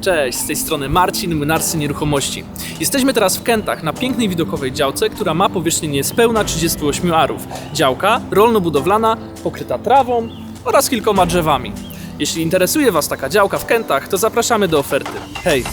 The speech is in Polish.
Cześć, z tej strony Marcin, Młynarscy Nieruchomości. Jesteśmy teraz w Kętach, na pięknej widokowej działce, która ma powierzchnię niespełna 38 arów. Działka rolno-budowlana, pokryta trawą oraz kilkoma drzewami. Jeśli interesuje Was taka działka w Kętach, to zapraszamy do oferty. Hej!